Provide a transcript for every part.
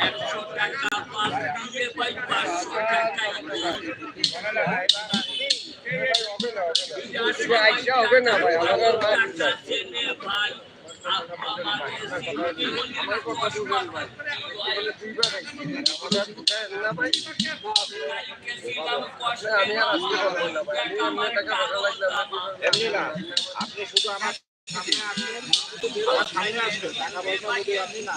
একশো টাকা পাঁচ দিয়ে পাই পাঁচশো টাকাই হবে না ভাই। জেনে ভাই আমাদের আপনি শুধু আমার সামনে আসবেন টাকা পয়সা আপনি না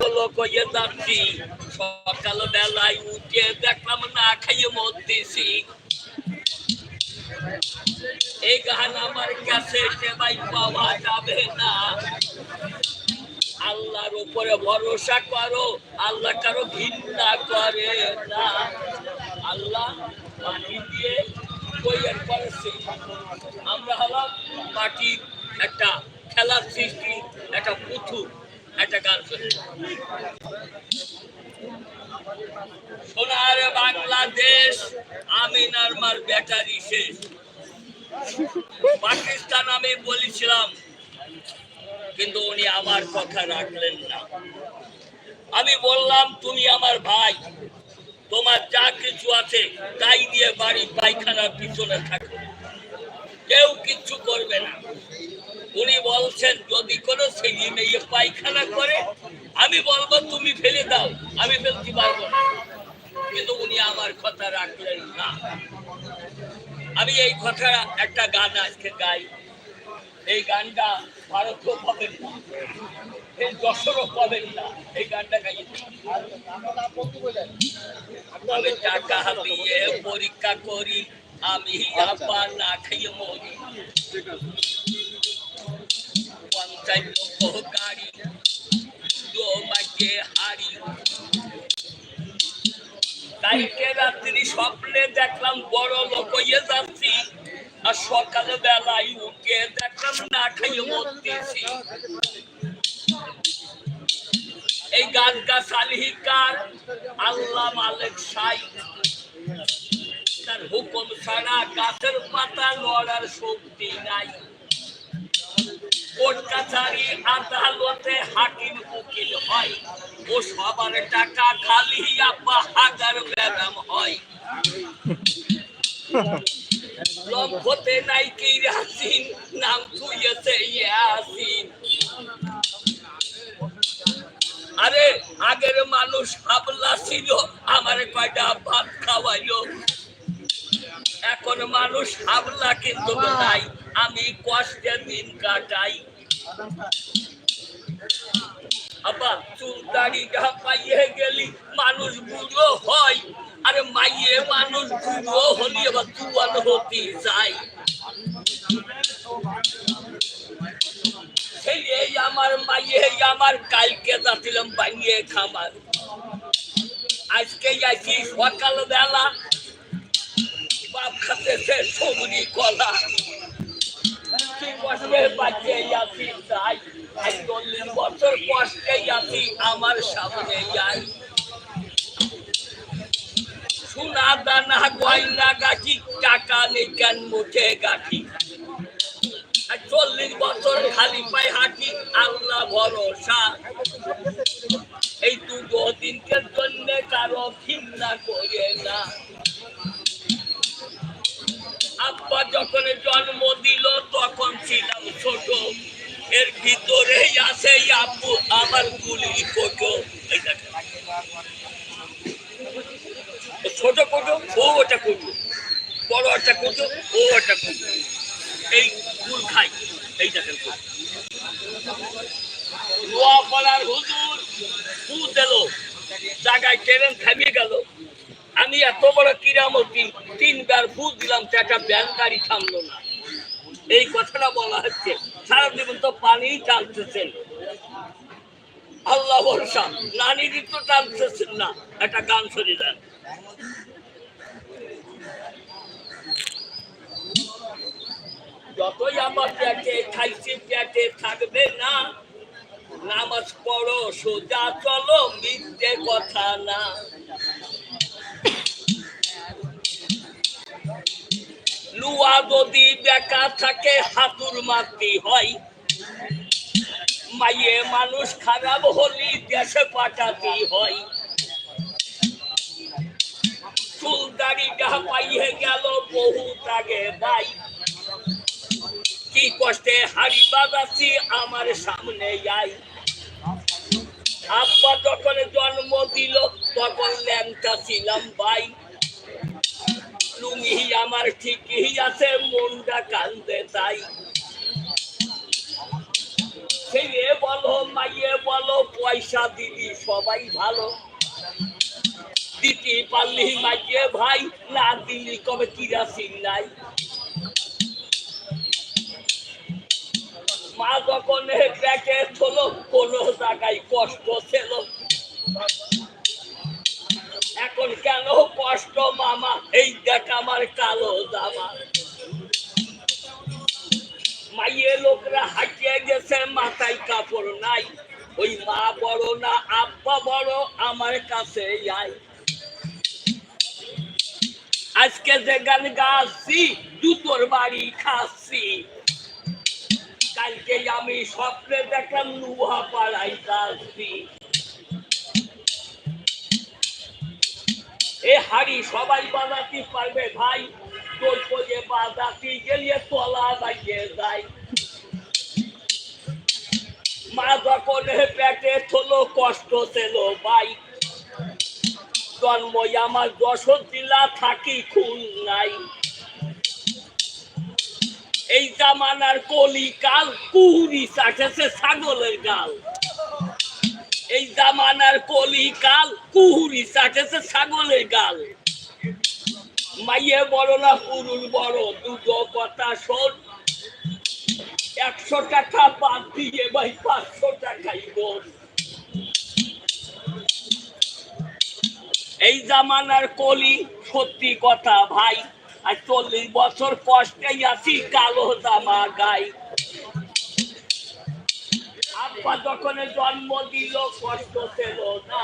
লোক হয়ে যাচ্ছি সকাল বেলায় উঠে দেখলাম না খাইয়ে মরতেছি এই গান আমার কাছে ভাই পাওয়া যাবে না। আল্লাহর উপরে ভরসা করো, আল্লাহ কারও ঘৃণা করে না। আল্লাহ মাটি দিয়ে তৈরি করেছে। আমরা হলাম মাটি একটা খেলার সৃষ্টি, একটা পুতুল। একটা গান সোনার বাংলাদেশ আমিনার মার ব্যাটারি শেষ। পাকিস্তান আমি বলেছিলাম, কিন্তু উনি আমার কথা রাখলেন না। আমি বললাম, তুমি আমার ভাই, তোমার যা কিছু আছে তাই দিয়ে বাড়ি পায়খানার পিছনে থাকো। কেউ কিচ্ছু করবে না। উনি বলছেন, যদি কোনো ছেলে মেয়ে পায়খানা করে, আমি বলব তুমি ফেলে দাও, আমি ফেলতে পারব না। কিন্তু উনি আমার কথা রাখলেন না। আমি এই কথা একটা গান আজকে গাই। এই গানটা ভারতও পাবেন না, এই যশোরও পাবেন না, এই গানটা গাইয়ে আমি টাকা দিয়ে পরীক্ষা করি, আমি আপা না খাইয়ে মরি। স্বপ্নে দেখলাম বড় লোক হয়ে যাচ্ছি, আর সকালে বেলায় উঠে দেখলাম না খাইয়ে মরতেছি। এই গান গাছ আলিহিকার আল্লাহ মালিক সাই তার হুকুম ছাড়া গাছের পাতা লড়ার শক্তি নাই। কোর্ট কাছারি আদালতে হাকিম উকিল হয়? ও সবার টাকা খালি আপা হাজার ম্যাডাম হয়। লম্ফতে নাই কি রাসিন নাম থুয়েছে ইয়াসিন। আরে, আগের মানুষ হাবলা ছিল, আমার কয়টা ভাত খাওয়াইলো। এখন মানুষ হাবলা কিন্তু নাই, আমি কষ্টে দিন কাটাই। আবার চুল দাড়ি পাইয়ে গেলি মানুষ বুড়ো হয়। আরে মাইয়ে মানুষ বুড়ো হলি আবার জুয়ান হতে সেই আমার, মাইয়ে আমার, কালকে যাচ্ছিলাম বানিয়ে খামার আজকে আছি সকাল বেলা বাপ খাতেছে সবরি কলা। চল্লিশ বছর কষ্টে আছি আমার সামনে যাই। সোনা দানা, গয়না গাছি টাকা নেই কেন মুখে গাছি চল্লিশ বছর খালি পায়ে হাঁটি, আল্লাহ ভরসা। এই দুটো দিনকের জন্য কারও ঘৃণা করে না। আব্বা যখন জন্ম দিল, তখন ছিলাম ছোট। এর ভিতরেই আছে আব্বু, আমার গুলি দেখেন। ছোট কোটো ও ওটা কোটো বড় একটা কোটো ও একটা কোটো এই গুল খাই। এই দেখেন কোটো নোয়াপাড়ার হুজুর ফু দিল। জায়গায় ট্রেন থামিয়ে গেল। আমি এত বড় কিরামতি করলাম তো একটা ব্যান গাড়ি থামলো না। এই কথাটা বলা হচ্ছে, সারা জীবন তো পানি টানতেছেন। আল্লাহ ভরসা নানিরই তো টানতেছেন না, একটা গান শুনে দেন যতই আমার পেটে খাইছি, পেটে থাকবে না, নামাজ পড়ো, সোজা চলো, মিথ্যে কথা না। লুয়া যদি বেকা থাকে, হাতুর মারতে হয়। মাইয়ে মানুষ খারাপ হলি দেশে পাঠাতে হয়। চুল দাড়িটা পাইয়ে গেল বহুত আগে ভাই। কি কষ্টে হাড়ি বাজাচ্ছি আমার সামনে যাই আব্বা যখন জন্ম দিল, তখন ল্যাংটা ছিলাম ভাই। লুঙ্গি আমার ঠিকই আছে, মনটা কান্দে তাই। ছেলে বলো, মাইয়ে বলো, পয়সা দিদি সবাই ভালো। দিতে পারলি মাইয়ে ভাই, না দিলি কবে কিরাসিন নাই। মা যখন ব্যাকে হলো কোনো জায়গায় কষ্ট ছিল। কষ্ট মামা, এই দেখ আমার কালো জামা। মাইয়ে লোকরা হাঁটিয়ে গেছে, মাথায় কাপড় নাই। ওই মা বড় না, আব্বা বড় আমার কাছে আয়। আজকে যে গান গাচ্ছি, জুতোর বাড়ি খাচ্ছি। কালকে আমি স্বপ্নে দেখলাম নুহা সবাই বাজাতে পারবে ভাই? তোর কোজে বাজাতে গেলে তলা লাগিয়ে যায় মা যখন পেটে থলো, কষ্ট ছিল ভাই। জন্ম আমার যশোর জেলা থাকি খুন নাই। এই জামানার কলি কাল, কুহুরি চাটেছে ছাগলের গাল। এই জামানার কলি কাল, কুহুরি চাটেছে ছাগলের গাল। মাইয়ে বড় না পুরুল বড়, দুটো কথা শোন। একশো টাকা বাদ দিয়ে ভাই পাঁচশো টাকাই বোন। এই জামানার কলি, সত্যি কথা ভাই আর চল্লিশ বছর কষ্টেই আছি কালো জামা গাই। আব্বা যখন জন্ম দিল, কষ্ট ছিল না।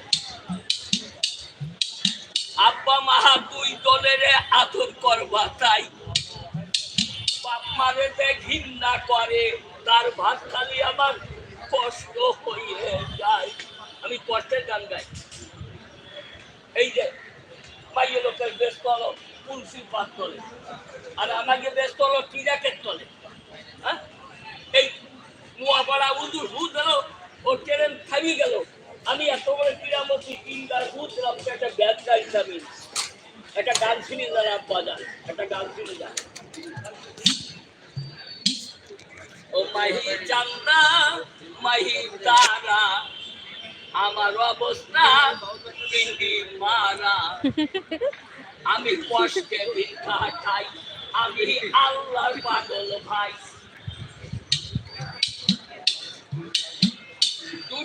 আব্বা মাহা দুই দলের আদর করবা, তাই বাপ মারে ঘৃণা করে, তার ভাত খালি আমার কষ্ট হয়ে যায়। আমি কষ্টের গান গাই। এই যে মাইয়ে লোকের বেশ তল তুলসী পাত তলে। আর আমাকে বেশ তল টিরাকের তলে। হ্যাঁ? এই নোয়াপাড়া উদুর ভূত গেল ও ট্রেন থামিয়ে গেল। আমি এত বড় ক্রীড়ামন্ত্রী তিনবার বুঝলাম একটা ব্যবসা হিসাবে। একটা গান শুনে দাঁড়াম বাজার একটা গান শুনে ও মাহি চান্দা, মাহি তারা, আমার অবস্থা মারা। আমি কষ্টে ভিক্ষা খাই, আমি আল্লাহর পাগল ভাই।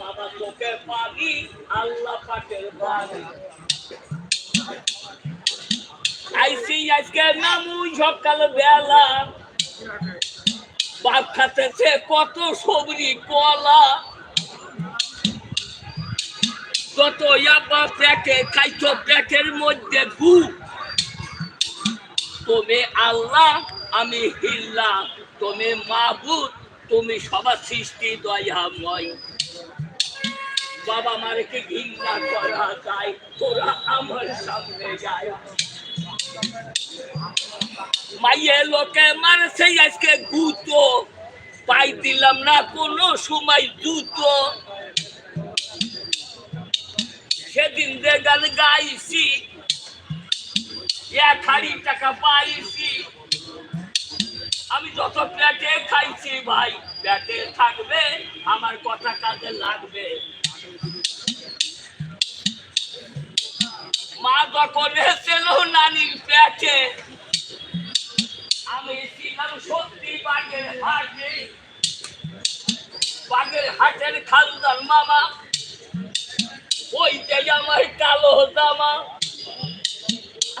বাবা তোকে আল্লাহ বাণী আইসি আজকে নামু সকাল বেলা বাপ খাতেছে কত সবরি কলা। কত ইয়াবা প্যাকে খাইছো প্যাকের মধ্যে গু তুমি আল্লাহ, আমি হিল্লা তুমি মাহবুদ তুমি সবার সৃষ্টি দয়াময়। বাবা মারে কি ঘৃণা করা যায় তোরা আমার সামনে যায় মাইয়ে লোকে মারছে আজকে গুতো পাই দিলাম না কোনো সময় জুতো সেদিন যে গান গাইছি এক হাড়ি টাকা পাইছি আমি যত পেটে খাইছি ভাই পেটে থাকবে আমার কথা কাজে লাগবে মা যখন এসেছিল নানির পেটে, আমি সত্যি বাগের হাটে বাগের হাটের খালদার মামা যে আমার কালো জামা।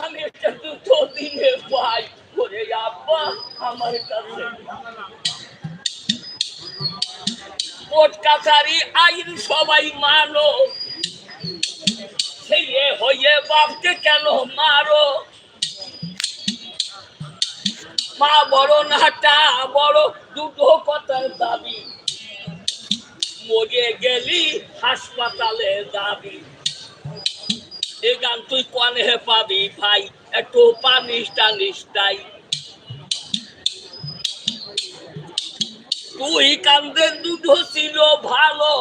আমি একটা দুটো দিনে পাই করে আব্বা আমার কাছে। কোর্ট কাছারি আইন সবাই মানো। এ হয়ে বাপকে কেন মারো? মা বড় নাটা, বড় দুটো কথার দাবি। মরে গেলি হাসপাতালে যাবি এ গান তুই কনে পাবি ভাই, একটু পানিস টানিস তাই। তুই কান্দে দুটো ছিল ভালো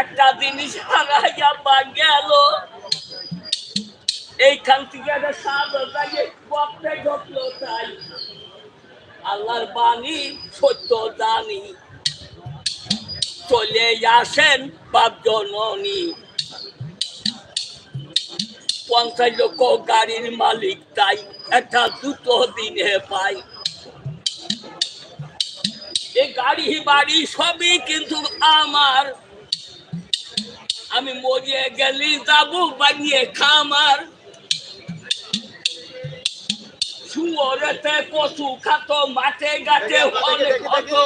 একটা জিনিস হারাইয়া বা গেল এইখান থেকে একটা আল্লাহর বাণী সত্য জানি। চলে আসেন বাপ জননী। পঞ্চাশ লক্ষ গাড়ির মালিক তাই একটা দুটো দিনে পাই। এই গাড়ি বাড়ি সবই কিন্তু আমার। আমি মরিয়ে গেলি যাব বানিয়ে খামার। শুয়োরেতে কচু খাতো মাঠে গাছে অনেক হতো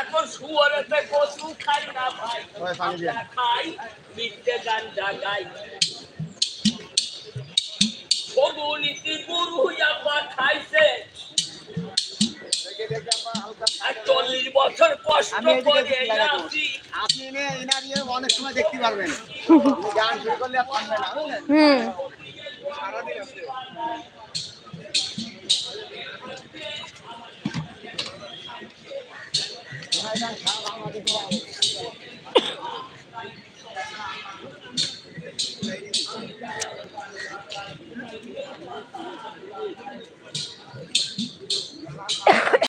এখন শুয়োরেতে কচু খাই না ভাই খাই মিথ্যে গাঞ্জা গাই সবু নীতি গরু আব্বা খাইছে চল্লিশ বছর কষ্ট করে আপনি এনারিয়ে অনেক সময় দেখতে পারবেন। গান শুরু করলে আর পারবে না হুম। সারাদিন আছে।